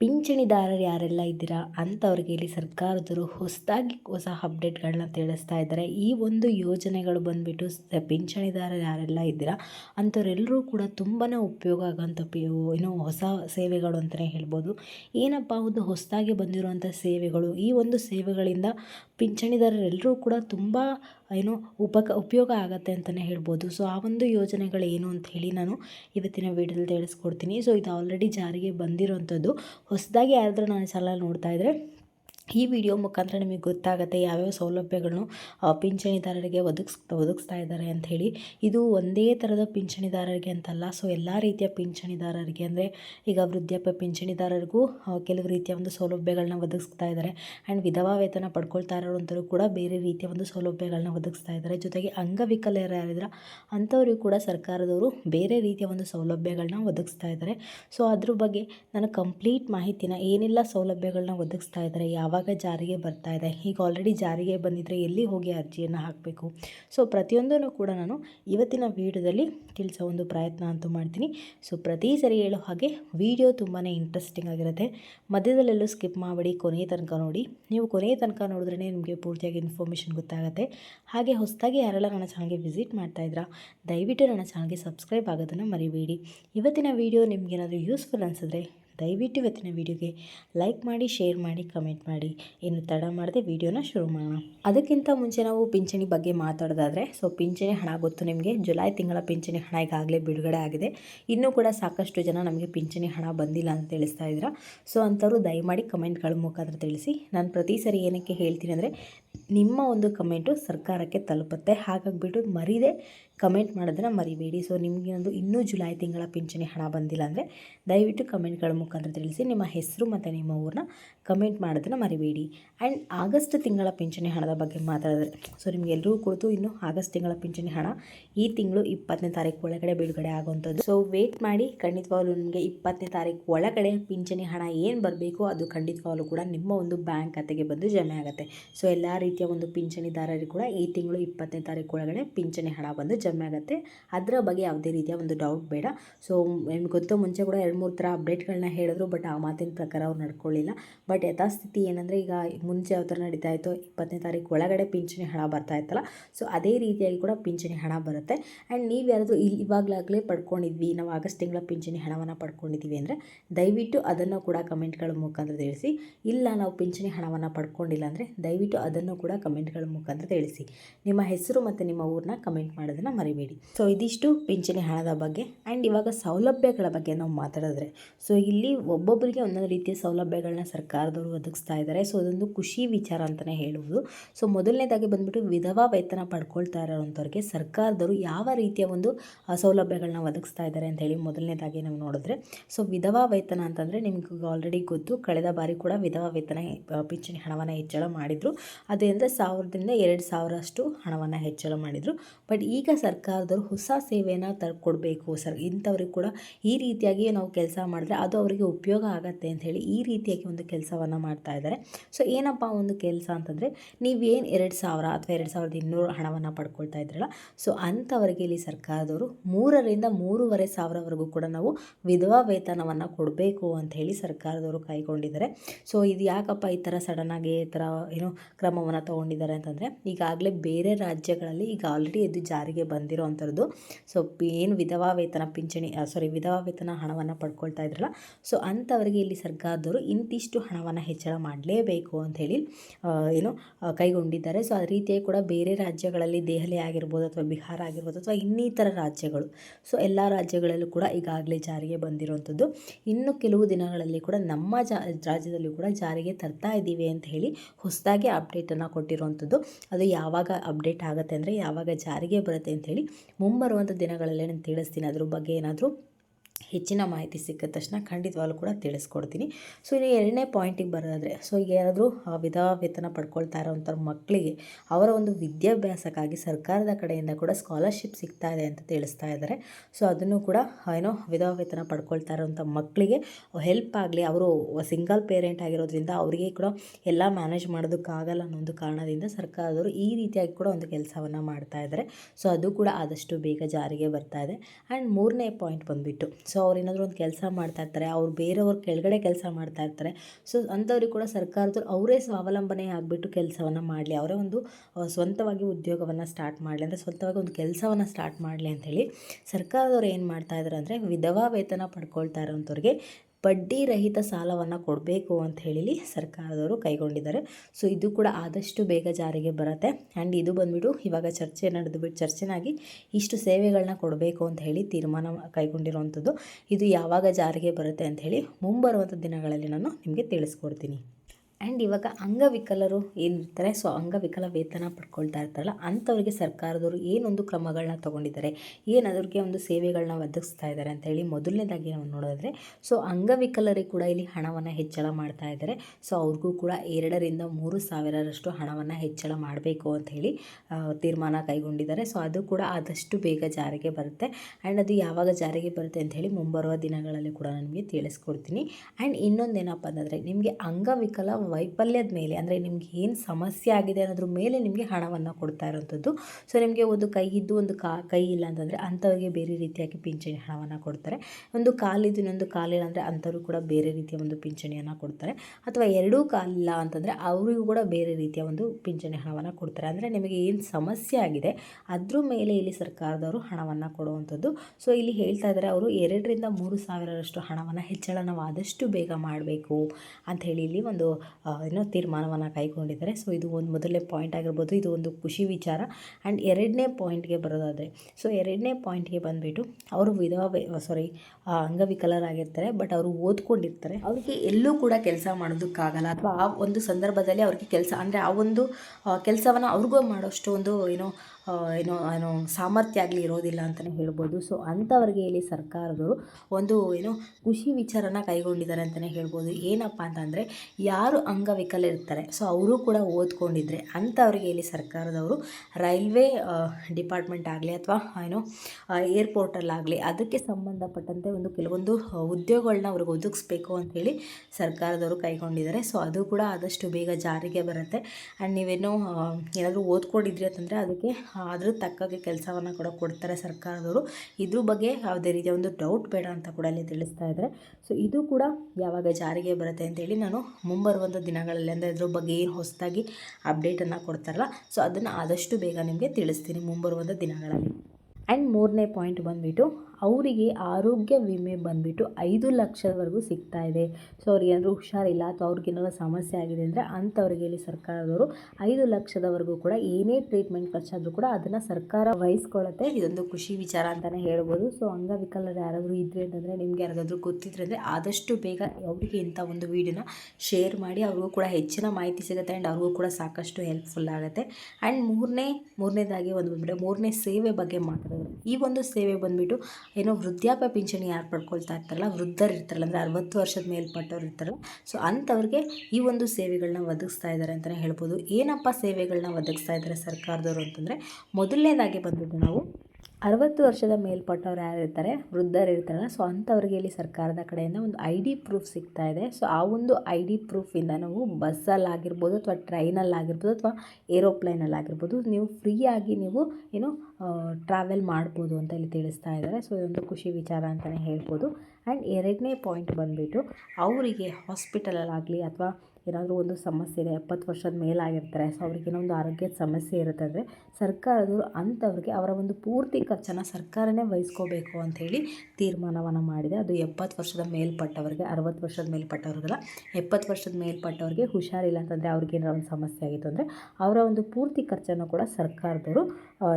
ಪಿಂಚಣಿದಾರರು ಯಾರೆಲ್ಲ ಇದ್ದೀರಾ ಅಂಥವ್ರಿಗೆ ಇಲ್ಲಿ ಸರ್ಕಾರದವರು ಹೊಸದಾಗಿ ಹೊಸ ಅಪ್ಡೇಟ್ಗಳನ್ನ ತಿಳಿಸ್ತಾ ಇದ್ದಾರೆ. ಈ ಒಂದು ಯೋಜನೆಗಳು ಬಂದುಬಿಟ್ಟು ಪಿಂಚಣಿದಾರರು ಯಾರೆಲ್ಲ ಇದ್ದೀರಾ ಅಂಥವರೆಲ್ಲರೂ ಕೂಡ ತುಂಬಾ ಉಪಯೋಗ ಆಗೋಂಥ ಪಿ ಏನೋ ಹೊಸ ಸೇವೆಗಳು ಅಂತಲೇ ಹೇಳ್ಬೋದು. ಏನಪ್ಪ ಒಂದು ಹೊಸದಾಗಿ ಬಂದಿರುವಂಥ ಸೇವೆಗಳು, ಈ ಒಂದು ಸೇವೆಗಳಿಂದ ಪಿಂಚಣಿದಾರರೆಲ್ಲರೂ ಕೂಡ ತುಂಬ, ಏನು ಉಪಕ, ಉಪಯೋಗ ಆಗುತ್ತೆ ಅಂತಲೇ ಹೇಳ್ಬೋದು. ಸೊ, ಆ ಒಂದು ಯೋಜನೆಗಳು ಏನು ಅಂತ ಹೇಳಿ ನಾನು ಇವತ್ತಿನ ವೀಡಿಯೋದಲ್ಲಿ ತಿಳಿಸ್ಕೊಡ್ತೀನಿ. ಸೊ, ಇದು ಆಲ್ರೆಡಿ ಜಾರಿಗೆ ಬಂದಿರೋವಂಥದ್ದು ಹೊಸದಾಗಿ ಯಾರಾದರೂ ನನ್ನ ಚಾನಲ್ ನೋಡ್ತಾ ಇದ್ದರೆ ಈ ವಿಡಿಯೋ ಮುಖಾಂತರ ನಿಮಗೆ ಗೊತ್ತಾಗುತ್ತೆ ಯಾವ್ಯಾವ ಸೌಲಭ್ಯಗಳನ್ನು ಪಿಂಚಣಿದಾರರಿಗೆ ಒದಗಿಸ್, ಒದಗಿಸ್ತಾ ಇದ್ದಾರೆ ಅಂತ ಹೇಳಿ. ಇದು ಒಂದೇ ಥರದ ಪಿಂಚಣಿದಾರರಿಗೆ ಅಂತಲ್ಲ, ಸೊ ಎಲ್ಲ ರೀತಿಯ ಪಿಂಚಣಿದಾರರಿಗೆ ಅಂದರೆ ಈಗ ವೃದ್ಧಾಪ್ಯ ಪಿಂಚಣಿದಾರರಿಗೂ ಕೆಲವು ರೀತಿಯ ಒಂದು ಸೌಲಭ್ಯಗಳನ್ನ ಒದಗಿಸ್ತಾ ಇದ್ದಾರೆ. ಆ್ಯಂಡ್ ವಿಧವಾ ವೇತನ ಪಡ್ಕೊಳ್ತಾ ಇರೋವಂಥವ್ರು ಕೂಡ ಬೇರೆ ರೀತಿಯ ಒಂದು ಸೌಲಭ್ಯಗಳನ್ನ ಒದಗಿಸ್ತಾ ಇದ್ದಾರೆ. ಜೊತೆಗೆ ಅಂಗವಿಕಲರು ಯಾರಿದ್ರ ಅಂಥವ್ರಿಗೂ ಕೂಡ ಸರ್ಕಾರದವರು ಬೇರೆ ರೀತಿಯ ಒಂದು ಸೌಲಭ್ಯಗಳನ್ನ ಒದಗಿಸ್ತಾ ಇದ್ದಾರೆ. ಸೊ ಅದ್ರ ಬಗ್ಗೆ ನಾನು ಕಂಪ್ಲೀಟ್ ಮಾಹಿತಿನ ಏನೆಲ್ಲ ಸೌಲಭ್ಯಗಳನ್ನ ಒದಗಿಸ್ತಾ ಇದ್ದಾರೆ, ಯಾವ ಯಾವಾಗ ಜಾರಿಗೆ ಬರ್ತಾ ಇದೆ? ಈಗ ಆಲ್ರೆಡಿ ಜಾರಿಗೆ ಬಂದಿದ್ದರೆ ಎಲ್ಲಿ ಹೋಗಿ ಅರ್ಜಿಯನ್ನು ಹಾಕಬೇಕು? ಸೊ ಪ್ರತಿಯೊಂದನ್ನು ಕೂಡ ನಾನು ಇವತ್ತಿನ ವೀಡಿಯೋದಲ್ಲಿ ತಿಳಿಸೋ ಒಂದು ಪ್ರಯತ್ನ ಅಂತೂ ಮಾಡ್ತೀನಿ. ಸೊ ಪ್ರತಿ ಸರಿ ಹೇಳೋ ಹಾಗೆ ವಿಡಿಯೋ ತುಂಬಾ ಇಂಟ್ರೆಸ್ಟಿಂಗ್ ಆಗಿರುತ್ತೆ. ಮಧ್ಯದಲ್ಲೆಲ್ಲೂ ಸ್ಕಿಪ್ ಮಾಡಬೇಡಿ ಕೊನೆಯ ತನಕ ನೋಡಿ. ನೀವು ಕೊನೆಯ ತನಕ ನೋಡಿದ್ರೇ ನಿಮಗೆ ಪೂರ್ತಿಯಾಗಿ ಇನ್ಫಾರ್ಮೇಷನ್ ಗೊತ್ತಾಗುತ್ತೆ. ಹಾಗೆ ಹೊಸದಾಗಿ ಯಾರೆಲ್ಲ ನನ್ನ ಚಾನಲ್ಗೆ ವಿಸಿಟ್ ಮಾಡ್ತಾ ಇದ್ದೀರಾ ದಯವಿಟ್ಟು ನನ್ನ ಚಾನಲ್ಗೆ ಸಬ್ಸ್ಕ್ರೈಬ್ ಆಗೋದನ್ನು ಮರಿಬೇಡಿ. ಇವತ್ತಿನ ವೀಡಿಯೋ ನಿಮಗೇನಾದರೂ ಯೂಸ್ಫುಲ್ ಅನಿಸಿದ್ರೆ ದಯವಿಟ್ಟು ಇವತ್ತಿನ ವೀಡಿಯೋಗೆ ಲೈಕ್ ಮಾಡಿ, ಶೇರ್ ಮಾಡಿ, ಕಮೆಂಟ್ ಮಾಡಿ. ಏನು ತಡ ಮಾಡದೆ ವೀಡಿಯೋನ ಶುರು ಮಾಡೋಣ. ಅದಕ್ಕಿಂತ ಮುಂಚೆ ನಾವು ಪಿಂಚಣಿ ಬಗ್ಗೆ ಮಾತಾಡೋದಾದರೆ, ಸೊ ಪಿಂಚಣಿ ಹಣ ಗೊತ್ತು ನಿಮಗೆ. ಜುಲೈ ತಿಂಗಳ ಪಿಂಚಣಿ ಹಣ ಈಗಾಗಲೇ ಬಿಡುಗಡೆ ಆಗಿದೆ. ಇನ್ನೂ ಕೂಡ ಸಾಕಷ್ಟು ಜನ ನಮಗೆ ಪಿಂಚಣಿ ಹಣ ಬಂದಿಲ್ಲ ಅಂತ ತಿಳಿಸ್ತಾ ಇದ್ದೀರಾ ಸೊ ಅಂಥವ್ರು ದಯಮಾಡಿ ಕಮೆಂಟ್ಗಳ ಮುಖಾಂತರ ತಿಳಿಸಿ. ನಾನು ಪ್ರತಿ ಸರಿ ಏನಕ್ಕೆ ಹೇಳ್ತೀನಿ ಅಂದರೆ, ನಿಮ್ಮ ಒಂದು ಕಮೆಂಟು ಸರ್ಕಾರಕ್ಕೆ ತಲುಪುತ್ತೆ. ಹಾಗಾಗಿಬಿಟ್ಟು ಮರಿದೆ. ಕಮೆಂಟ್ ಮಾಡೋದನ್ನು ಮರಿಬೇಡಿ. ಸೊ ನಿಮಗೆ ಒಂದು ಇನ್ನೂ ಜುಲೈ ತಿಂಗಳ ಪಿಂಚಣಿ ಹಣ ಬಂದಿಲ್ಲ ಅಂದರೆ ದಯವಿಟ್ಟು ಕಮೆಂಟ್ಗಳ ಮುಖಾಂತರ ತಿಳಿಸಿ ನಿಮ್ಮ ಹೆಸರು ಮತ್ತು ನಿಮ್ಮ ಊರನ್ನ ಕಮೆಂಟ್ ಮಾಡೋದನ್ನು ಮರಿಬೇಡಿ. ಆ್ಯಂಡ್ ಆಗಸ್ಟ್ ತಿಂಗಳ ಪಿಂಚಣಿ ಹಣದ ಬಗ್ಗೆ ಮಾತಾಡಿದ್ರೆ ಸೊ ನಿಮಗೆಲ್ಲರೂ ಕುರಿತು ಇನ್ನು ಆಗಸ್ಟ್ ತಿಂಗಳ ಪಿಂಚಣಿ ಹಣ ಈ ತಿಂಗಳು ಇಪ್ಪತ್ತನೇ ತಾರೀಕು ಒಳಗಡೆ ಬಿಡುಗಡೆ ಆಗುವಂಥದ್ದು. ಸೊ ವೇಟ್ ಮಾಡಿ. ಖಂಡಿತವಾಗಲೂ ನಿಮಗೆ ಇಪ್ಪತ್ತನೇ ತಾರೀಕು ಒಳಗಡೆ ಪಿಂಚಣಿ ಹಣ ಏನು ಬರಬೇಕು ಅದು ಖಂಡಿತವಾಗಲೂ ಕೂಡ ನಿಮ್ಮ ಒಂದು ಬ್ಯಾಂಕ್ ಖಾತೆಗೆ ಬಂದು ಜಮೆ ಆಗುತ್ತೆ. ಸೊ ಎಲ್ಲ ರೀತಿಯ ಒಂದು ಪಿಂಚಣಿದಾರರಿಗೂ ಕೂಡ ಈ ತಿಂಗಳು ಇಪ್ಪತ್ತನೇ ತಾರೀಕು ಒಳಗಡೆ ಪಿಂಚಣಿ ಹಣ ಬಂದು ಜಮೆ ಆಗುತ್ತೆ. ಅದರ ಬಗ್ಗೆ ಯಾವುದೇ ರೀತಿಯ ಒಂದು ಡೌಟ್ ಬೇಡ. ಸೊ ನಿಮ್ಗೆ ಗೊತ್ತೋ ಮುಂಚೆ ಕೂಡ ಎರಡು ಮೂರು ಥರ ಅಪ್ಡೇಟ್ಗಳನ್ನ ಹೇಳಿದ್ರು ಬಟ್ ಆ ಮಾತಿನ ಪ್ರಕಾರ ಅವ್ರು ನಡ್ಕೊಳ್ಳಿಲ್ಲ. ಬಟ್ ಯಥಾಸ್ಥಿತಿ ಏನಂದರೆ ಈಗ ಮುಂಚೆ ಯಾವ ಥರ ನಡೀತಾ ಇತ್ತು, ಇಪ್ಪತ್ತನೇ ತಾರೀಕು ಒಳಗಡೆ ಪಿಂಚಣಿ ಹಣ ಬರ್ತಾ ಇತ್ತಲ್ಲ ಸೊ ಅದೇ ರೀತಿಯಾಗಿ ಕೂಡ ಪಿಂಚಣಿ ಹಣ ಬರುತ್ತೆ. ಆ್ಯಂಡ್ ನೀವು ಯಾರಾದರೂ ಇವಾಗಲಾಗಲೇ ಪಡ್ಕೊಂಡಿದ್ವಿ, ನಾವು ಆಗಸ್ಟ್ ತಿಂಗಳ ಪಿಂಚಣಿ ಹಣವನ್ನು ಪಡ್ಕೊಂಡಿದ್ದೀವಿ ಅಂದರೆ, ದಯವಿಟ್ಟು ಅದನ್ನು ಕೂಡ ಕಮೆಂಟ್ಗಳ ಮುಖಾಂತರ ತಿಳಿಸಿ. ಇಲ್ಲ, ನಾವು ಪಿಂಚಣಿ ಹಣವನ್ನು ಪಡ್ಕೊಂಡಿಲ್ಲ ಅಂದರೆ, ದಯವಿಟ್ಟು ಅದನ್ನು ಕೂಡ ಕಮೆಂಟ್ಗಳ ಮುಖಾಂತರ ತಿಳಿಸಿ. ನಿಮ್ಮ ಹೆಸರು ಮತ್ತು ನಿಮ್ಮ ಊರನ್ನ ಕಮೆಂಟ್ ಮಾಡೋದನ್ನು ಮರಿಬೇಡಿ. ಸೊ ಇದಿಷ್ಟು ಪಿಂಚಣಿ ಹಣದ ಬಗ್ಗೆ ಆ್ಯಂಡ್ ಇವಾಗ ಸೌಲಭ್ಯಗಳ ಬಗ್ಗೆ ನಾವು ಮಾತಾಡಿದ್ರೆ. ಸೊ ಇಲ್ಲಿ ಒಬ್ಬೊಬ್ಬರಿಗೆ ಒಂದೊಂದು ರೀತಿಯ ಸೌಲಭ್ಯಗಳನ್ನ ಸರ್ಕಾರದವರು ಒದಗಿಸ್ತಾ ಇದ್ದಾರೆ ಸೊ ಅದೊಂದು ಖುಷಿ ವಿಚಾರ ಅಂತಲೇ ಹೇಳುವುದು ಸೊ ಮೊದಲನೇದಾಗಿ ಬಂದ್ಬಿಟ್ಟು ವಿಧವಾ ವೇತನ ಪಡ್ಕೊಳ್ತಾ ಇರೋವಂಥವ್ರಿಗೆ ಸರ್ಕಾರದವರು ಯಾವ ರೀತಿಯ ಒಂದು ಸೌಲಭ್ಯಗಳನ್ನ ಒದಗಿಸ್ತಾ ಇದ್ದಾರೆ ಅಂತ ಹೇಳಿ ಮೊದಲನೇದಾಗಿ ನಾವು ನೋಡಿದ್ರೆ. ಸೊ ವಿಧವಾ ವೇತನ ಅಂತಂದರೆ ನಿಮಗೆ ಆಲ್ರೆಡಿ ಗೊತ್ತು. ಕಳೆದ ಬಾರಿ ಕೂಡ ವಿಧವಾ ವೇತನ ಪಿಂಚಣಿ ಹಣವನ್ನು ಹೆಚ್ಚಳ ಮಾಡಿದರು. ಅಂದರೆ ಸಾವಿರದಿಂದ ಎರಡು ಸಾವಿರ ಅಷ್ಟು ಹಣವನ್ನು ಹೆಚ್ಚಳ ಮಾಡಿದರು. ಬಟ್ ಈಗ ಸರ್ಕಾರದವರು ಹೊಸ ಸೇವೆಯನ್ನು ತರ್ಕೊಡ್ಬೇಕು ಸರ್. ಇಂಥವ್ರಿಗೆ ಕೂಡ ಈ ರೀತಿಯಾಗಿ ನಾವು ಕೆಲಸ ಮಾಡಿದ್ರೆ ಅದು ಅವರಿಗೆ ಉಪಯೋಗ ಆಗತ್ತೆ ಅಂತ ಹೇಳಿ ಈ ರೀತಿಯಾಗಿ ಒಂದು ಕೆಲಸವನ್ನು ಮಾಡ್ತಾ ಇದ್ದಾರೆ. ಸೊ ಏನಪ್ಪ ಒಂದು ಕೆಲಸ ಅಂತಂದರೆ ನೀವೇನು ಎರಡು ಸಾವಿರ ಅಥವಾ ಎರಡು ಸಾವಿರದ ಇನ್ನೂರು ಹಣವನ್ನು ಪಡ್ಕೊಳ್ತಾ ಇದ್ರಲ್ಲ, ಸೊ ಅಂಥವರಿಗೆ ಇಲ್ಲಿ ಸರ್ಕಾರದವರು ಮೂರರಿಂದ ಮೂರುವರೆ ಸಾವಿರವರೆಗೂ ಕೂಡ ನಾವು ವಿಧವಾ ವೇತನವನ್ನು ಕೊಡಬೇಕು ಅಂತ ಹೇಳಿ ಸರ್ಕಾರದವರು ಕೈಗೊಂಡಿದ್ದಾರೆ. ಸೊ ಇದು ಯಾಕಪ್ಪ ಈ ಥರ ಸಡನ್ನಾಗಿ ಈ ಥರ ಏನು ಕ್ರಮವನ್ನು ತಗೊಂಡಿದ್ದಾರೆ ಅಂತಂದರೆ ಈಗಾಗಲೇ ಬೇರೆ ರಾಜ್ಯಗಳಲ್ಲಿ ಈಗ ಆಲ್ರೆಡಿ ಇದು ಜಾರಿಗೆ ಬಂದಿರೋ ಅಂಥದ್ದು. ಸೊ ಏನು ವಿಧವಾ ವೇತನ ಪಿಂಚಣಿ ಸಾರಿ ವಿಧವಾ ವೇತನ ಹಣವನ್ನು ಪಡ್ಕೊಳ್ತಾ ಇದ್ರಲ್ಲ. ಸೊ ಅಂಥವರಿಗೆ ಇಲ್ಲಿ ಸರ್ಕಾರದವರು ಇಂತಿಷ್ಟು ಹಣವನ್ನು ಹೆಚ್ಚಳ ಮಾಡಲೇಬೇಕು ಅಂಥೇಳಿ ಏನು ಕೈಗೊಂಡಿದ್ದಾರೆ. ಸೊ ಅದೇ ರೀತಿಯಾಗಿ ಕೂಡ ಬೇರೆ ರಾಜ್ಯಗಳಲ್ಲಿ ದೆಹಲಿ ಆಗಿರ್ಬೋದು ಅಥವಾ ಬಿಹಾರ ಆಗಿರ್ಬೋದು ಅಥವಾ ಇನ್ನಿತರ ರಾಜ್ಯಗಳು. ಸೊ ಎಲ್ಲ ರಾಜ್ಯಗಳಲ್ಲೂ ಕೂಡ ಈಗಾಗಲೇ ಜಾರಿಗೆ ಬಂದಿರುವಂಥದ್ದು. ಇನ್ನು ಕೆಲವು ದಿನಗಳಲ್ಲಿ ಕೂಡ ನಮ್ಮ ರಾಜ್ಯದಲ್ಲೂ ಕೂಡ ಜಾರಿಗೆ ತರ್ತಾ ಇದ್ದೀವಿ ಅಂತ ಹೇಳಿ ಹೊಸದಾಗಿ ಅಪ್ಡೇಟನ್ನು ಕೊಟ್ಟಿರುವಂಥದ್ದು. ಅದು ಯಾವಾಗ ಅಪ್ಡೇಟ್ ಆಗುತ್ತೆ ಅಂದರೆ ಯಾವಾಗ ಜಾರಿಗೆ ಬರುತ್ತೆ ಅಂಥೇಳಿ ಮುಂಬರುವಂಥ ದಿನಗಳಲ್ಲಿ ನಾನು ತಿಳಿಸ್ತೀನಿ. ಅದ್ರ ಬಗ್ಗೆ ಏನಾದರೂ ಹೆಚ್ಚಿನ ಮಾಹಿತಿ ಸಿಕ್ಕಿದ ತಕ್ಷಣ ಖಂಡಿತವಾಗ್ಲೂ ಕೂಡ ತಿಳಿಸ್ಕೊಡ್ತೀನಿ. ಸೊ ಇನ್ನು ಎರಡನೇ ಪಾಯಿಂಟಿಗೆ ಬರೋದಾದರೆ ಸೊ ಈಗ ಯಾರಾದರೂ ವಿಧವಾ ವೇತನ ಪಡ್ಕೊಳ್ತಾ ಇರೋವಂಥ ಮಕ್ಕಳಿಗೆ ಅವರ ಒಂದು ವಿದ್ಯಾಭ್ಯಾಸಕ್ಕಾಗಿ ಸರ್ಕಾರದ ಕಡೆಯಿಂದ ಕೂಡ ಸ್ಕಾಲರ್ಶಿಪ್ ಸಿಗ್ತಾ ಇದೆ ಅಂತ ತಿಳಿಸ್ತಾ ಇದ್ದಾರೆ. ಸೊ ಅದನ್ನು ಕೂಡ ಏನೋ ವಿಧವಾ ವೇತನ ಪಡ್ಕೊಳ್ತಾ ಇರೋವಂಥ ಮಕ್ಕಳಿಗೆ ಹೆಲ್ಪ್ ಆಗಲಿ, ಅವರು ಸಿಂಗಲ್ ಪೇರೆಂಟ್ ಆಗಿರೋದ್ರಿಂದ ಅವರಿಗೆ ಕೂಡ ಎಲ್ಲ ಮ್ಯಾನೇಜ್ ಮಾಡೋದಕ್ಕಾಗಲ್ಲ ಅನ್ನೋ ಒಂದು ಕಾರಣದಿಂದ ಸರ್ಕಾರದವರು ಈ ರೀತಿಯಾಗಿ ಕೂಡ ಒಂದು ಕೆಲಸವನ್ನು ಮಾಡ್ತಾ ಇದ್ದಾರೆ. ಸೊ ಅದು ಕೂಡ ಆದಷ್ಟು ಬೇಗ ಜಾರಿಗೆ ಬರ್ತಾ ಇದೆ. ಆ್ಯಂಡ್ ಮೂರನೇ ಪಾಯಿಂಟ್ ಬಂದುಬಿಟ್ಟು ಸೊ ಅವ್ರು ಏನಾದರೂ ಒಂದು ಕೆಲಸ ಮಾಡ್ತಾ ಇರ್ತಾರೆ, ಅವ್ರು ಬೇರೆಯವ್ರ ಕೆಳಗಡೆ ಕೆಲಸ ಮಾಡ್ತಾ ಇರ್ತಾರೆ, ಸೊ ಅಂಥವ್ರಿಗೆ ಕೂಡ ಸರ್ಕಾರದವ್ರು ಅವರೇ ಸ್ವಾವಲಂಬನೆ ಆಗಿಬಿಟ್ಟು ಕೆಲಸವನ್ನು ಮಾಡಲಿ, ಅವರೇ ಒಂದು ಸ್ವಂತವಾಗಿ ಉದ್ಯೋಗವನ್ನು ಸ್ಟಾರ್ಟ್ ಮಾಡಲಿ, ಅಂದರೆ ಸ್ವಂತವಾಗಿ ಒಂದು ಕೆಲಸವನ್ನು ಸ್ಟಾರ್ಟ್ ಮಾಡಲಿ ಅಂಥೇಳಿ ಸರ್ಕಾರದವ್ರು ಏನು ಮಾಡ್ತಾ ಇದ್ದಾರೆ ಅಂದರೆ ವಿಧವಾ ವೇತನ ಪಡ್ಕೊಳ್ತಾ ಇರೋಂಥವ್ರಿಗೆ ಬಡ್ಡಿ ರಹಿತ ಸಾಲವನ್ನು ಕೊಡಬೇಕು ಅಂತ ಹೇಳಿ ಸರ್ಕಾರದವರು ಕೈಗೊಂಡಿದ್ದಾರೆ. ಸೊ ಇದು ಕೂಡ ಆದಷ್ಟು ಬೇಗ ಜಾರಿಗೆ ಬರುತ್ತೆ. ಆ್ಯಂಡ್ ಇದು ಬಂದುಬಿಟ್ಟು ಇವಾಗ ಚರ್ಚೆ ನಡೆದುಬಿಟ್ಟು ಚರ್ಚೆನಾಗಿ ಇಷ್ಟು ಸೇವೆಗಳನ್ನ ಕೊಡಬೇಕು ಅಂತ ಹೇಳಿ ತೀರ್ಮಾನ ಕೈಗೊಂಡಿರುವಂಥದ್ದು. ಇದು ಯಾವಾಗ ಜಾರಿಗೆ ಬರುತ್ತೆ ಅಂತ ಹೇಳಿ ಮುಂಬರುವಂಥ ದಿನಗಳಲ್ಲಿ ನಾನು ನಿಮಗೆ ತಿಳಿಸ್ಕೊಡ್ತೀನಿ. ಆ್ಯಂಡ್ ಇವಾಗ ಅಂಗವಿಕಲರು ಏನಿರ್ತಾರೆ ಸೊ ಅಂಗವಿಕಲ ವೇತನ ಪಡ್ಕೊಳ್ತಾ ಇರ್ತಾರಲ್ಲ, ಅಂಥವ್ರಿಗೆ ಸರ್ಕಾರದವರು ಏನೊಂದು ಕ್ರಮಗಳನ್ನ ತೊಗೊಂಡಿದ್ದಾರೆ ಏನು ಅದ್ರಿಗೆ ಒಂದು ಸೇವೆಗಳನ್ನ ಒದಗಿಸ್ತಾ ಇದ್ದಾರೆ ಅಂತ ಹೇಳಿ ಮೊದಲನೇದಾಗಿ ನಾವು ನೋಡೋದಾದರೆ ಸೊ ಅಂಗವಿಕಲರಿಗೆ ಕೂಡ ಇಲ್ಲಿ ಹಣವನ್ನು ಹೆಚ್ಚಳ ಮಾಡ್ತಾ ಇದ್ದಾರೆ. ಸೊ ಅವ್ರಿಗೂ ಕೂಡ ಎರಡರಿಂದ ಮೂರು ಸಾವಿರರಷ್ಟು ಹಣವನ್ನು ಹೆಚ್ಚಳ ಮಾಡಬೇಕು ಅಂತ ಹೇಳಿ ತೀರ್ಮಾನ ಕೈಗೊಂಡಿದ್ದಾರೆ. ಸೊ ಅದು ಕೂಡ ಆದಷ್ಟು ಬೇಗ ಜಾರಿಗೆ ಬರುತ್ತೆ. ಆ್ಯಂಡ್ ಅದು ಯಾವಾಗ ಜಾರಿಗೆ ಬರುತ್ತೆ ಅಂತ ಹೇಳಿ ಮುಂಬರುವ ದಿನಗಳಲ್ಲಿ ಕೂಡ ನಿಮಗೆ ತಿಳಿಸ್ಕೊಡ್ತೀನಿ. ಆ್ಯಂಡ್ ಇನ್ನೊಂದೇನಪ್ಪ ಅಂದರೆ ನಿಮಗೆ ಅಂಗವಿಕಲ ವೈಫಲ್ಯದ ಮೇಲೆ, ಅಂದರೆ ನಿಮ್ಗೆ ಏನು ಸಮಸ್ಯೆ ಆಗಿದೆ ಅನ್ನೋದ್ರ ಮೇಲೆ ನಿಮಗೆ ಹಣವನ್ನು ಕೊಡ್ತಾ ಇರೋವಂಥದ್ದು. ಸೊ ನಿಮಗೆ ಒಂದು ಕೈ ಇದ್ದು ಒಂದು ಕಾ, ಕೈ ಇಲ್ಲ ಅಂತಂದರೆ ಅಂಥವ್ರಿಗೆ ಬೇರೆ ರೀತಿಯಾಗಿ ಪಿಂಚಣಿ ಹಣವನ್ನು ಕೊಡ್ತಾರೆ. ಒಂದು ಕಾಲಿದ್ದು ಇನ್ನೊಂದು ಕಾಲಿಲ್ಲ ಅಂದರೆ ಅಂಥವ್ರು ಕೂಡ ಬೇರೆ ರೀತಿಯ ಒಂದು ಪಿಂಚಣಿಯನ್ನು ಕೊಡ್ತಾರೆ. ಅಥವಾ ಎರಡೂ ಕಾಲಿಲ್ಲ ಅಂತಂದರೆ ಅವರಿಗೂ ಕೂಡ ಬೇರೆ ರೀತಿಯ ಒಂದು ಪಿಂಚಣಿ ಹಣವನ್ನು ಕೊಡ್ತಾರೆ. ಅಂದರೆ ನಿಮಗೆ ಏನು ಸಮಸ್ಯೆ ಆಗಿದೆ, ಅದ್ರ ಮೇಲೆ ಇಲ್ಲಿ ಸರ್ಕಾರದವರು ಹಣವನ್ನು ಕೊಡುವಂಥದ್ದು. ಸೊ ಇಲ್ಲಿ ಹೇಳ್ತಾ ಇದ್ದಾರೆ ಅವರು ಎರಡರಿಂದ ಮೂರು ಸಾವಿರರಷ್ಟು ಹಣವನ್ನು ಹೆಚ್ಚಳನವಾದಷ್ಟು ಬೇಗ ಮಾಡಬೇಕು ಅಂಥೇಳಿ ಇಲ್ಲಿ ಒಂದು ಏನೋ ತೀರ್ಮಾನವನ್ನು ಕೈಗೊಂಡಿದ್ದಾರೆ. ಸೊ ಇದು ಒಂದು ಮೊದಲನೇ ಪಾಯಿಂಟ್ ಆಗಿರ್ಬೋದು. ಇದು ಒಂದು ಖುಷಿ ವಿಚಾರ. ಆ್ಯಂಡ್ ಎರಡನೇ ಪಾಯಿಂಟ್ಗೆ ಬರೋದಾದರೆ ಸೊ ಎರಡನೇ ಪಾಯಿಂಟ್ಗೆ ಬಂದುಬಿಟ್ಟು ಅವರು ವಿಧವಾ ಸಾರಿ ಅಂಗವಿಕಲರಾಗಿರ್ತಾರೆ. ಬಟ್ ಅವರು ಓದ್ಕೊಂಡಿರ್ತಾರೆ. ಅವರಿಗೆ ಎಲ್ಲೂ ಕೂಡ ಕೆಲಸ ಮಾಡೋದಕ್ಕಾಗಲ್ಲ. ಅಥವಾ ಆ ಒಂದು ಸಂದರ್ಭದಲ್ಲಿ ಅವ್ರಿಗೆ ಕೆಲಸ, ಅಂದರೆ ಆ ಒಂದು ಕೆಲಸವನ್ನು ಅವ್ರಿಗೂ ಮಾಡೋಷ್ಟು ಒಂದು ಏನೋ ಏನೋ, ಏನು ಸಾಮರ್ಥ್ಯ ಆಗಲಿ ಇರೋದಿಲ್ಲ ಅಂತಲೇ ಹೇಳ್ಬೋದು. ಸೊ ಅಂಥವ್ರಿಗೆ ಇಲ್ಲಿ ಸರ್ಕಾರದವರು ಒಂದು, ಏನು ಖುಷಿ ವಿಚಾರನ ಕೈಗೊಂಡಿದ್ದಾರೆ ಅಂತಲೇ ಹೇಳ್ಬೋದು. ಏನಪ್ಪ ಅಂತಂದರೆ, ಯಾರು ಅಂಗವಿಕಲ ಇರ್ತಾರೆ ಸೊ ಅವರು ಕೂಡ ಓದ್ಕೊಂಡಿದ್ರೆ ಅಂಥವ್ರಿಗೆ ಇಲ್ಲಿ ಸರ್ಕಾರದವರು ರೈಲ್ವೆ ಡಿಪಾರ್ಟ್ಮೆಂಟ್ ಆಗಲಿ ಅಥವಾ, ಏನು ಏರ್ಪೋರ್ಟಲ್ಲಾಗಲಿ ಅದಕ್ಕೆ ಸಂಬಂಧಪಟ್ಟಂತೆ ಒಂದು ಕೆಲವೊಂದು ಉದ್ಯೋಗಗಳನ್ನ ಅವ್ರಿಗೆ ಒದಗಿಸ್ಬೇಕು ಅಂಥೇಳಿ ಸರ್ಕಾರದವರು ಕೈಗೊಂಡಿದ್ದಾರೆ. ಸೊ ಅದು ಕೂಡ ಆದಷ್ಟು ಬೇಗ ಜಾರಿಗೆ ಬರುತ್ತೆ. ಆ್ಯಂಡ್ ನೀವೇನೋ ಏನಾದರೂ ಓದ್ಕೊಂಡಿದ್ರಿ ಅಂತಂದರೆ, ಅದಕ್ಕೆ ಅದ್ರ ತಕ್ಕಾಗೆ ಕೆಲಸವನ್ನು ಕೂಡ ಕೊಡ್ತಾರೆ ಸರ್ಕಾರದವರು. ಇದ್ರ ಬಗ್ಗೆ ಯಾವುದೇ ರೀತಿಯ ಒಂದು ಡೌಟ್ ಬೇಡ ಅಂತ ಕೂಡ ಅಲ್ಲಿ ತಿಳಿಸ್ತಾ ಇದ್ದಾರೆ. ಸೊ ಇದು ಕೂಡ ಯಾವಾಗ ಜಾರಿಗೆ ಬರುತ್ತೆ ಅಂತೇಳಿ ನಾನು ಮುಂಬರುವಂಥ ದಿನಗಳಲ್ಲಿ ಅಂದರೆ ಇದ್ರ ಬಗ್ಗೆ ಏನು ಹೊಸದಾಗಿ ಅಪ್ಡೇಟನ್ನು ಕೊಡ್ತಾರಲ್ಲ ಸೊ ಅದನ್ನು ಆದಷ್ಟು ಬೇಗ ನಿಮಗೆ ತಿಳಿಸ್ತೀನಿ ಮುಂಬರುವಂಥ ದಿನಗಳಲ್ಲಿ. ಆ್ಯಂಡ್ ಮೂರನೇ ಪಾಯಿಂಟ್ ಬಂದುಬಿಟ್ಟು ಅವರಿಗೆ ಆರೋಗ್ಯ ವಿಮೆ ಬಂದುಬಿಟ್ಟು ಐದು ಲಕ್ಷದವರೆಗೂ ಸಿಗ್ತಾ ಇದೆ. ಸೊ ಅವ್ರಿಗೆ ಏನಾದರೂ ಹುಷಾರಿಲ್ಲ ಅಥವಾ ಅವ್ರಿಗೇನಾದ್ರು ಸಮಸ್ಯೆ ಆಗಿದೆ ಅಂದರೆ ಅಂಥವ್ರಿಗೆ ಇಲ್ಲಿ ಸರ್ಕಾರದವರು ಐದು ಲಕ್ಷದವರೆಗೂ ಕೂಡ ಏನೇ ಟ್ರೀಟ್ಮೆಂಟ್ ಖರ್ಚಾದರೂ ಕೂಡ ಅದನ್ನು ಸರ್ಕಾರ ವಹಿಸ್ಕೊಳ್ಳುತ್ತೆ. ಇದೊಂದು ಖುಷಿ ವಿಚಾರ ಅಂತಲೇ ಹೇಳ್ಬೋದು. ಸೊ ಅಂಗವಿಕಲರು ಯಾರಾದರೂ ಇದ್ದರೆ ಅಂತಂದರೆ ನಿಮ್ಗೆ ಯಾರಿಗಾದ್ರೂ ಗೊತ್ತಿದ್ರೆ ಅಂದರೆ ಆದಷ್ಟು ಬೇಗ ಅವರಿಗೆ ಇಂಥ ಒಂದು ವೀಡಿಯೋನ ಶೇರ್ ಮಾಡಿ ಅವ್ರಿಗೂ ಕೂಡ ಹೆಚ್ಚಿನ ಮಾಹಿತಿ ಸಿಗುತ್ತೆ ಆ್ಯಂಡ್ ಅವ್ರಿಗೂ ಕೂಡ ಸಾಕಷ್ಟು ಹೆಲ್ಪ್ಫುಲ್ ಆಗುತ್ತೆ. ಆ್ಯಂಡ್ ಮೂರನೇ, ಮೂರನೇದಾಗಿ ಒಂದು ಮೂರನೇ ಸೇವೆ ಬಗ್ಗೆ ಮಾತಾಡೋದು ಈ ಒಂದು ಸೇವೆ ಬಂದುಬಿಟ್ಟು ಏನೋ ವೃದ್ಧಾಪ್ಯ ಪಿಂಚಣಿ ಯಾರು ಪಡ್ಕೊಳ್ತಾ ಇರ್ತಾರಲ್ಲ, ವೃದ್ಧರು ಇರ್ತಾರಲ್ಲ, ಅಂದರೆ ಅರವತ್ತು ವರ್ಷದ ಮೇಲ್ಪಟ್ಟವ್ರು ಇರ್ತಾರಲ್ಲ ಸೊ ಅಂಥವ್ರಿಗೆ ಈ ಒಂದು ಸೇವೆಗಳನ್ನ ಒದಗಿಸ್ತಾ ಇದ್ದಾರೆ ಅಂತಲೇ ಹೇಳ್ಬೋದು. ಏನಪ್ಪ ಸೇವೆಗಳನ್ನ ಒದಗಿಸ್ತಾ ಇದ್ದಾರೆ ಸರ್ಕಾರದವರು ಅಂತಂದರೆ, ಮೊದಲನೇದಾಗಿ ಬಂದ್ಬಿಟ್ಟು ನಾವು ಅರವತ್ತು ವರ್ಷದ ಮೇಲ್ಪಟ್ಟವ್ರು ಯಾರು ಇರ್ತಾರೆ? ವೃದ್ಧರು ಇರ್ತಾರಲ್ಲ ಸೊ ಅಂಥವ್ರಿಗೆ ಇಲ್ಲಿ ಸರ್ಕಾರದ ಕಡೆಯಿಂದ ಒಂದು ಐ ಡಿ ಪ್ರೂಫ್ ಸಿಗ್ತಾ ಇದೆ. ಸೊ ಆ ಒಂದು ಐ ಡಿ ಪ್ರೂಫಿಂದ ನಾವು ಬಸ್ಸಲ್ಲಾಗಿರ್ಬೋದು ಅಥವಾ ಟ್ರೈನಲ್ಲಾಗಿರ್ಬೋದು ಅಥವಾ ಏರೋಪ್ಲೇನಲ್ಲಾಗಿರ್ಬೋದು ನೀವು ಫ್ರೀಯಾಗಿ ನೀವು ಏನು ಟ್ರಾವೆಲ್ ಮಾಡ್ಬೋದು ಅಂತ ಇಲ್ಲಿ ತಿಳಿಸ್ತಾ ಇದ್ದಾರೆ. ಸೊ ಇದೊಂದು ಖುಷಿ ವಿಚಾರ ಅಂತಲೇ ಹೇಳ್ಬೋದು. ಆ್ಯಂಡ್ ಎರಡನೇ ಪಾಯಿಂಟ್ ಬಂದುಬಿಟ್ಟು, ಅವರಿಗೆ ಹಾಸ್ಪಿಟಲಲ್ಲಾಗಲಿ ಅಥವಾ ಏನಾದರೂ ಒಂದು ಸಮಸ್ಯೆ ಇದೆ, ಎಪ್ಪತ್ತು ವರ್ಷದ ಮೇಲಾಗಿರ್ತಾರೆ ಸೊ ಅವ್ರಿಗೆ ಏನೋ ಒಂದು ಆರೋಗ್ಯದ ಸಮಸ್ಯೆ ಇರುತ್ತೆ ಅಂದರೆ ಸರ್ಕಾರದವರು ಅಂಥವ್ರಿಗೆ ಅವರ ಒಂದು ಪೂರ್ತಿ ಖರ್ಚನ್ನು ಸರ್ಕಾರನೇ ವಹಿಸ್ಕೋಬೇಕು ಅಂಥೇಳಿ ತೀರ್ಮಾನವನ್ನು ಮಾಡಿದೆ. ಅದು ಎಪ್ಪತ್ತು ವರ್ಷದ ಮೇಲ್ಪಟ್ಟವ್ರಿಗೆ, ಅರವತ್ತು ವರ್ಷದ ಮೇಲ್ಪಟ್ಟವ್ರಿಗೆಲ್ಲ, ಎಪ್ಪತ್ತು ವರ್ಷದ ಮೇಲ್ಪಟ್ಟವ್ರಿಗೆ ಹುಷಾರಿಲ್ಲ ಅಂತಂದರೆ ಅವ್ರಿಗೆ ಏನಾರ ಒಂದು ಸಮಸ್ಯೆ ಆಗಿತ್ತು ಅಂದರೆ ಅವರ ಒಂದು ಪೂರ್ತಿ ಖರ್ಚನ್ನು ಕೂಡ ಸರ್ಕಾರದವರು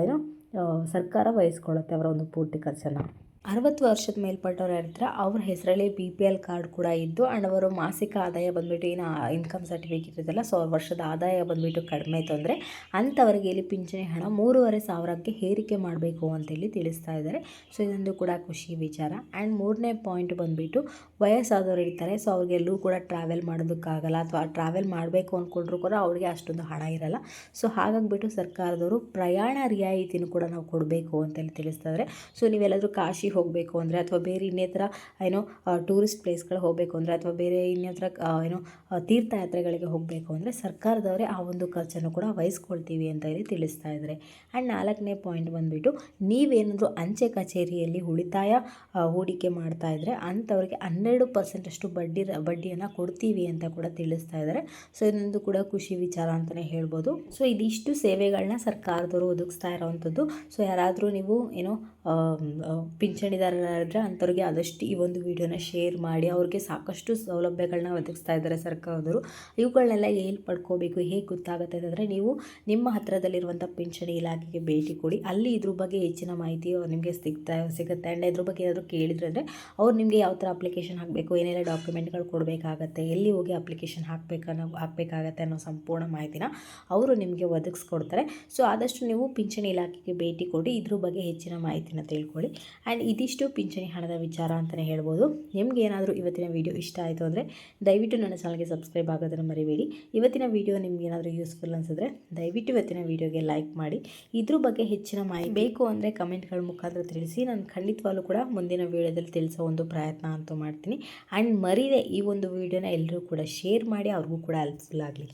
ಏನು ಏನೋ ಸರ್ಕಾರ ವಹಿಸ್ಕೊಳ್ಳುತ್ತೆ ಅವರ ಒಂದು ಪೂರ್ತಿ ಖರ್ಚನ್ನು. ಅರವತ್ತು ವರ್ಷದ ಮೇಲ್ಪಟ್ಟವ್ರು ಇರ್ತಾರೆ ಅವ್ರ ಹೆಸರಲ್ಲಿ ಬಿ ಪಿ ಎಲ್ ಕಾರ್ಡ್ ಕೂಡ ಇದ್ದು ಆ್ಯಂಡ್ ಅವರು ಮಾಸಿಕ ಆದಾಯ ಬಂದುಬಿಟ್ಟು ಏನು ಇನ್ಕಮ್ ಸರ್ಟಿಫಿಕೇಟ್ ಇದೆಲ್ಲ ಸೊ ವರ್ಷದ ಆದಾಯ ಬಂದುಬಿಟ್ಟು ಕಡಿಮೆ ಆಯಿತು ಅಂದರೆ ಅಂಥವರಿಗೆ ಇಲ್ಲಿ ಪಿಂಚಣಿ ಹಣ ಮೂರುವರೆ ಸಾವಿರಕ್ಕೆ ಹೇರಿಕೆ ಮಾಡಬೇಕು ಅಂತೇಳಿ ತಿಳಿಸ್ತಾ ಇದ್ದಾರೆ. ಸೊ ಇದೊಂದು ಕೂಡ ಖುಷಿ ವಿಚಾರ. ಆ್ಯಂಡ್ ಮೂರನೇ ಪಾಯಿಂಟ್ ಬಂದುಬಿಟ್ಟು ವಯಸ್ಸಾದವರು ಇರ್ತಾರೆ ಸೊ ಅವ್ರಿಗೆಲ್ಲೂ ಕೂಡ ಟ್ರಾವೆಲ್ ಮಾಡೋದಕ್ಕಾಗಲ್ಲ, ಅಥವಾ ಟ್ರಾವೆಲ್ ಮಾಡಬೇಕು ಅಂದ್ಕೊಂಡ್ರು ಕೂಡ ಅವ್ರಿಗೆ ಅಷ್ಟೊಂದು ಹಣ ಇರಲ್ಲ. ಸೊ ಹಾಗಾಗಿಬಿಟ್ಟು ಸರ್ಕಾರದವರು ಪ್ರಯಾಣ ರಿಯಾಯಿತಿನೂ ಕೂಡ ನಾವು ಕೊಡಬೇಕು ಅಂತೇಳಿ ತಿಳಿಸ್ತಾ ಇದ್ದಾರೆ. ಸೊ ನೀವೆಲ್ಲಾದರೂ ಕಾಶಿ ಹೋಗಬೇಕು ಅಂದರೆ ಅಥವಾ ಬೇರೆ ಇನ್ನೇತರ ಏನೋ ಟೂರಿಸ್ಟ್ ಪ್ಲೇಸ್ಗಳು ಹೋಗಬೇಕು ಅಂದರೆ ಅಥವಾ ಬೇರೆ ಇನ್ನೇತರ ಏನೋ ತೀರ್ಥಯಾತ್ರೆಗಳಿಗೆ ಹೋಗಬೇಕು ಅಂದರೆ ಸರ್ಕಾರದವರೇ ಆ ಒಂದು ಖರ್ಚನ್ನು ಕೂಡ ವಹಿಸ್ಕೊಳ್ತೀವಿ ಅಂತ ಹೇಳಿ ತಿಳಿಸ್ತಾ ಇದ್ದಾರೆ. ಆ್ಯಂಡ್ ನಾಲ್ಕನೇ ಪಾಯಿಂಟ್ ಬಂದುಬಿಟ್ಟು, ನೀವೇನಾದರೂ ಅಂಚೆ ಕಚೇರಿಯಲ್ಲಿ ಉಳಿತಾಯ ಹೂಡಿಕೆ ಮಾಡ್ತಾ ಇದ್ದರೆ ಅಂಥವ್ರಿಗೆ ಹನ್ನೆರಡು ಪರ್ಸೆಂಟಷ್ಟು ಬಡ್ಡಿ, ಬಡ್ಡಿಯನ್ನು ಕೊಡ್ತೀವಿ ಅಂತ ಕೂಡ ತಿಳಿಸ್ತಾ ಇದ್ದಾರೆ. ಸೊ ಇದೊಂದು ಕೂಡ ಖುಷಿ ವಿಚಾರ ಅಂತಲೇ ಹೇಳ್ಬೋದು. ಸೊ, ಇದಿಷ್ಟು ಸೇವೆಗಳನ್ನ ಸರ್ಕಾರದವರು ಒದಗಿಸ್ತಾ ಇರೋವಂಥದ್ದು. ಸೊ, ಯಾರಾದರೂ ನೀವು ಏನೋ ಪಿಂಚಣಿದಾರರಾದರೆ ಅಂಥವ್ರಿಗೆ ಆದಷ್ಟು ಈ ಒಂದು ವಿಡಿಯೋನ ಶೇರ್ ಮಾಡಿ, ಅವ್ರಿಗೆ ಸಾಕಷ್ಟು ಸೌಲಭ್ಯಗಳನ್ನ ಒದಗಿಸ್ತಾ ಇದ್ದಾರೆ ಸರ್ಕಾರದವರು. ಇವುಗಳನ್ನೆಲ್ಲ ಎಲ್ಲಿ ಪಡ್ಕೋಬೇಕು, ಹೇಗೆ ಗೊತ್ತಾಗುತ್ತೆ ಅಂತಂದರೆ ನೀವು ನಿಮ್ಮ ಹತ್ತಿರದಲ್ಲಿರುವಂಥ ಪಿಂಚಣಿ ಇಲಾಖೆಗೆ ಭೇಟಿ ಕೊಡಿ. ಅಲ್ಲಿ ಇದ್ರ ಬಗ್ಗೆ ಹೆಚ್ಚಿನ ಮಾಹಿತಿ ನಿಮಗೆ ಸಿಗ್ತಾ, ಸಿಗುತ್ತೆ. ಆ್ಯಂಡ್ ಇದ್ರ ಬಗ್ಗೆ ಏನಾದರೂ ಕೇಳಿದ್ರೆ ಅಂದರೆ ಅವ್ರು ನಿಮಗೆ ಯಾವ ಥರ ಅಪ್ಲಿಕೇಶನ್ ಹಾಕಬೇಕು, ಏನೆಲ್ಲ ಡಾಕ್ಯುಮೆಂಟ್ಗಳು ಕೊಡಬೇಕಾಗತ್ತೆ, ಎಲ್ಲಿ ಹೋಗಿ ಅಪ್ಲಿಕೇಶನ್ ಹಾಕಬೇಕನ್ನೋ ಹಾಕಬೇಕಾಗತ್ತೆ ಅನ್ನೋ ಸಂಪೂರ್ಣ ಮಾಹಿತಿನ ಅವರು ನಿಮಗೆ ಒದಗಿಸ್ಕೊಡ್ತಾರೆ. ಸೊ, ಆದಷ್ಟು ನೀವು ಪಿಂಚಣಿ ಇಲಾಖೆಗೆ ಭೇಟಿ ಕೊಡಿ. ಇದ್ರ ಬಗ್ಗೆ ಹೆಚ್ಚಿನ ಮಾಹಿತಿನ ತಿಳ್ಕೊಳ್ಳಿ. ಆ್ಯಂಡ್ ಇದಿಷ್ಟು ಪಿಂಚಣಿ ಹಣದ ವಿಚಾರ ಅಂತಲೇ ಹೇಳ್ಬೋದು. ನಿಮ್ಗೆ ಏನಾದರೂ ಇವತ್ತಿನ ವೀಡಿಯೋ ಇಷ್ಟ ಆಯಿತು ಅಂದರೆ ದಯವಿಟ್ಟು ನನ್ನ ಚಾನಲ್ಗೆ ಸಬ್ಸ್ಕ್ರೈಬ್ ಆಗೋದನ್ನು ಮರಿಬೇಡಿ. ಇವತ್ತಿನ ವಿಡಿಯೋ ನಿಮ್ಗೆ ಏನಾದರೂ ಯೂಸ್ಫುಲ್ ಅನಿಸಿದ್ರೆ ದಯವಿಟ್ಟು ಇವತ್ತಿನ ವಿಡಿಯೋಗೆ ಲೈಕ್ ಮಾಡಿ. ಇದ್ರ ಬಗ್ಗೆ ಹೆಚ್ಚಿನ ಮಾಹಿತಿ ಬೇಕು ಅಂದರೆ ಕಮೆಂಟ್ಗಳ ಮುಖಾಂತರ ತಿಳಿಸಿ. ನಾನು ಖಂಡಿತವಾಗ್ಲೂ ಕೂಡ ಮುಂದಿನ ವೀಡಿಯೋದಲ್ಲಿ ತಿಳಿಸೋ ಒಂದು ಪ್ರಯತ್ನ ಅಂತೂ ಮಾಡ್ತೀನಿ. ಆ್ಯಂಡ್ ಮರೀದೆ ಈ ಒಂದು ವೀಡಿಯೋನ ಎಲ್ಲರೂ ಕೂಡ ಶೇರ್ ಮಾಡಿ, ಅವ್ರಿಗೂ ಕೂಡ ಹೆಲ್ಪ್ಫುಲ್ ಆಗಲಿ.